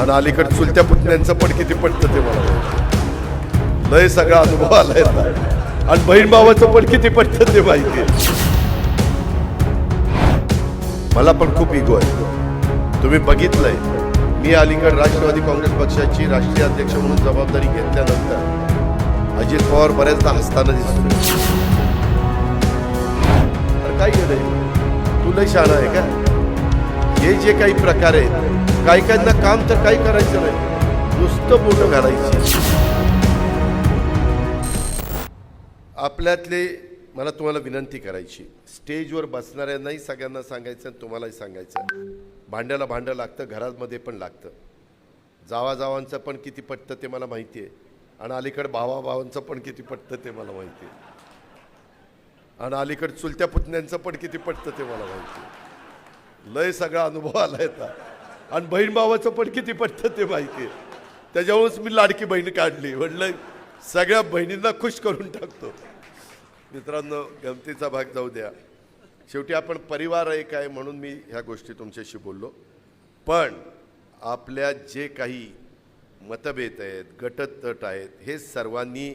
आणि अलीकडे चुलत्या पुतण्यांचं पण किती पटतं ते मला. लय सगळा अनुभव आलाय आणि बहीण भावाचं पण किती पटतं ते माहिती. मला पण खूप इगो आहे. तुम्ही बघितलंय. मी अलीकडे राष्ट्रवादी काँग्रेस पक्षाची राष्ट्रीय अध्यक्ष म्हणून जबाबदारी घेतल्यानंतर अजित पवार बऱ्याचदा हसताना दिसतो काय केलंय तू लय शाळा आहे का? हे जे काही प्रकार आहेत काही काहींना काम तर काही करायचं नाही. नुसतं बोटं घालायची. आपल्यातले मला तुम्हाला विनंती करायची. स्टेजवर बसणाऱ्यांनाही सगळ्यांना सांगायचं आणि तुम्हालाही सांगायचं. भांड्याला भांडं लागतं घरामध्ये पण लागतं. जावाजावांचं पण किती पटतं ते मला माहिती आहे आणि अलीकडं भावाभावांचं पण किती पटतं ते मला माहिती आहे आणि अलीकडं चुलत्या पुतण्यांचं पण किती पटतं ते मला माहिती आहे लय सगळा अनुभव आला आता आणि बहीण भावाचं पण किती पटतं ते माहिती. आहे मी लाडकी बहीण काढली. म्हटलं सगळ्या बहिणींना खुश करून टाकतो. मित्रांनो गमतीचा भाग जाऊ द्या. शेवटी आपण परिवार एक आहे म्हणून मी ह्या गोष्टी तुमच्याशी बोललो. पण आपल्या जे काही मतभेद आहेत गटतट आहेत हे सर्वांनी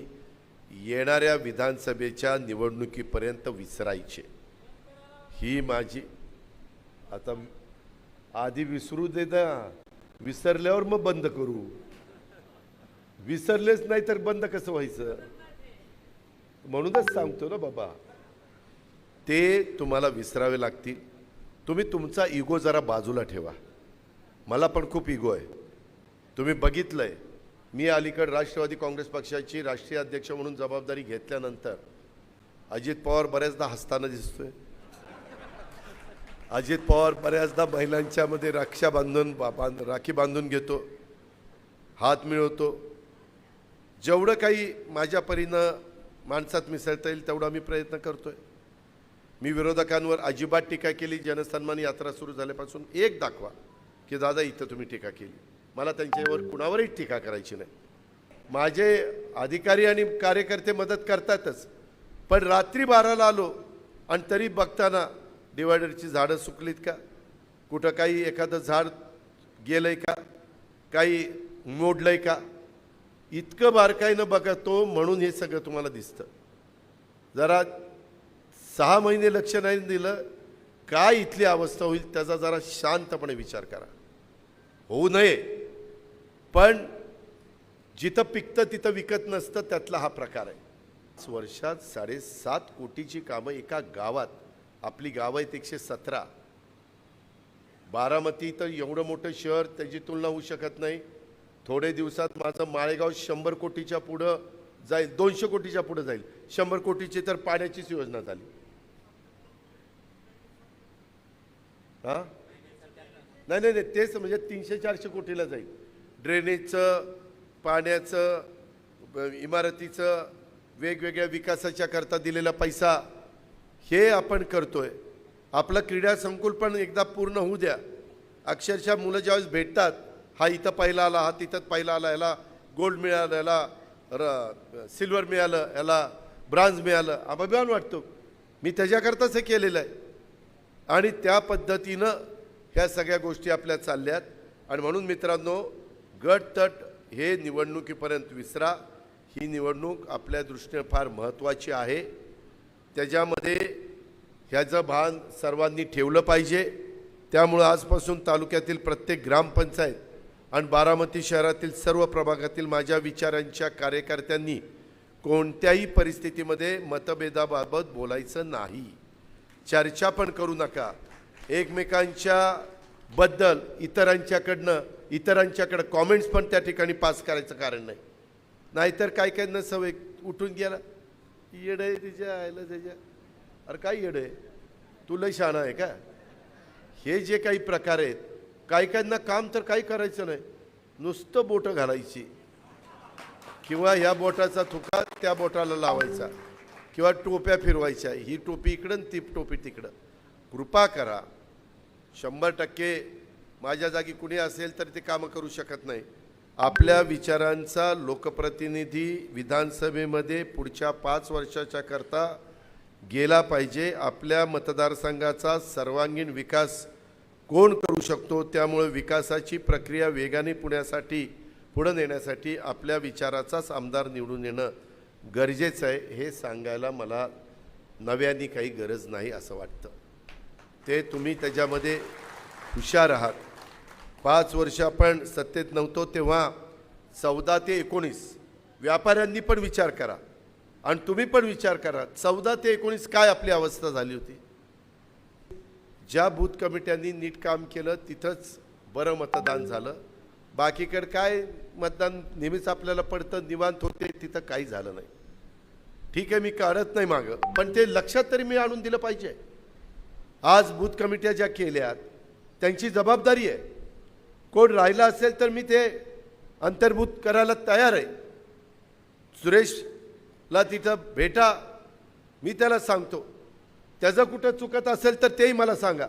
येणाऱ्या विधानसभेच्या निवडणुकीपर्यंत विसरायचे. ही माझी आता आधी विसरू दे ना. विसरल्यावर मग बंद करू. विसरलेच नाही तर बंद कसं व्हायचं? म्हणूनच सांगतो ना बाबा. ते तुम्हाला विसरावे लागतील. तुम्ही तुमचा इगो जरा बाजूला ठेवा. मला पण खूप इगो आहे. तुम्ही बघितलंय. मी अलीकडे राष्ट्रवादी काँग्रेस पक्षाची राष्ट्रीय अध्यक्ष म्हणून जबाबदारी घेतल्यानंतर अजित पवार बऱ्याचदा हसताना दिसतोय. अजित पवार बऱ्याचदा महिलांच्यामध्ये रक्षा बांधून बा- बांध राखी बांधून घेतो हात मिळवतो. जेवढं काही माझ्या परीनं माणसात मिसळता येईल तेवढा मी प्रयत्न करतो आहे मी विरोधकांवर अजिबात टीका केली जनसन्मान यात्रा सुरू झाल्यापासून एक दाखवा की दादा इथं तुम्ही टीका केली. मला त्यांच्यावर कुणावरही टीका करायची नाही. माझे अधिकारी आणि कार्यकर्ते मदत करतातच पण रात्री बाराला आलो आणि तरी बघताना डिवायडरची झाडं सुकलीत का? कुठं काही एखादं झाड गेलं आहे का? काही मोडलं आहे का? इतकं बारकाईनं बघतो म्हणून हे सगळं तुम्हाला दिसतं. जरा सहा महिने लक्ष नाही दिलं काय इथली अवस्था होईल त्याचा जरा शांतपणे विचार करा. होऊ नये. पण जिथं पिकतं तिथं विकत नसतं त्यातला हा प्रकार आहे. वर्षात साडेसात कोटीची कामं एका गावात आपली गावं आहेत एकशे सतरा. बारामती तर एवढं मोठं शहर त्याची तुलना होऊ शकत नाही. थोडे दिवसात माझं माळेगाव शंभर कोटीच्या पुढं जाईल दोनशे कोटीच्या पुढं जाईल. शंभर कोटीची तर पाण्याचीच योजना झाली. हा? नाही नाही नाही तेच म्हणजे तीनशे चारशे कोटीला जाईल. ड्रेनेजचं पाण्याचं इमारतीचं वेगवेगळ्या विकासाच्या करता दिलेला पैसा हे आपण करतोय. आपलं क्रीडा संकुल पण एकदा पूर्ण होऊ द्या. अक्षरशः मुलं ज्यावेळेस भेटतात हा इथं पहिला आला हा तिथं पहिला आला याला गोल्ड मिळालं याला र सिल्वर मिळालं याला ब्रांज मिळालं. अभिमान वाटतो. मी त्याच्याकरताच हे केलेलं आहे. आणि त्या पद्धतीनं ह्या सगळ्या गोष्टी आपल्या चालल्यात. आणि म्हणून मित्रांनो गट तट हे निवडणुकीपर्यंत विसरा. ही निवडणूक आपल्या दृष्टीने फार महत्त्वाची आहे. त्याच्यामध्ये ह्याचं भान सर्वांनी ठेवलं पाहिजे. त्यामुळं आजपासून तालुक्यातील प्रत्येक ग्रामपंचायत आणि बारामती शहरातील सर्व प्रभागातील माझ्या विचारांच्या कार्यकर्त्यांनी कोणत्याही परिस्थितीमध्ये मतभेदाबाबत बोलायचं नाही. चर्चा पण करू नका. एकमेकांच्या बद्दल इतरांच्याकडनं इतरांच्याकडं कॉमेंट्स पण त्या ठिकाणी पास करायचं कारण नाही. नाहीतर काय काय न सवय उठून गेला. येड आहे तिच्या आयला त्याच्या. अरे काय येड आहे? तू लय शहाणा आहे का? हे जे काही प्रकार आहेत काही काहींना काम तर काही करायचं नाही. नुसतं बोटं घालायची. किंवा ह्या बोटाचा थुका त्या बोटाला लावायचा. किंवा टोप्या फिरवायच्या. ही टोपी इकडं ती टोपी तिकडं. कृपा करा. शंभर टक्के माझ्या जागी कुणी असेल तर ते कामं करू शकत नाही. आपल्या विचारांचा लोकप्रतिनिधी विधानसभेमध्ये पुढच्या पाच वर्षाच्या करता गेला पाहिजे. आपल्या मतदारसंघाचा सर्वांगीण विकास कोण करू शकतो? त्यामुळे विकासाची प्रक्रिया वेगाने पुण्यासाठी पुढं नेण्यासाठी आपल्या विचाराचाच आमदार निवडून येणं गरजेचं आहे. हे सांगायला मला नव्याने काही गरज नाही असं वाटतं. ते तुम्ही त्याच्यामध्ये हुशार आहात. पाच वर्ष आपण सत्तेत नव्हतो तेव्हा चौदा ते एकोणीस. व्यापाऱ्यांनी पण विचार करा. आणि तुम्ही पण विचार करा चौदा ते एकोणीस काय आपली अवस्था झाली होती? ज्या बूथ कमिट्यांनी नीट काम केलं तिथंच बरं मतदान झालं. बाकीकडे काय मतदान नेहमीच आपल्याला पडतं निवांत होते तिथं काही झालं नाही. ठीक आहे मी काढत नाही मागं पण ते लक्षात तरी मी आणून दिलं पाहिजे. आज बूथ कमिट्या ज्या केल्यात त्यांची जबाबदारी आहे. कोण राहिला असेल तर मी ते अंतर्भूत करायला तयार आहे. सुरेशला तिथं भेटा मी त्याला सांगतो. त्याचं कुठं चुकत असेल तर तेही मला सांगा.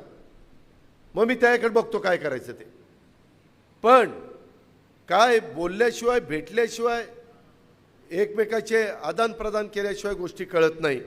मग मी त्याकडे बघतो काय करायचं ते. पण काय बोलल्याशिवाय भेटल्याशिवाय एकमेकाचे आदान प्रदान केल्याशिवाय गोष्टी कळत नाही.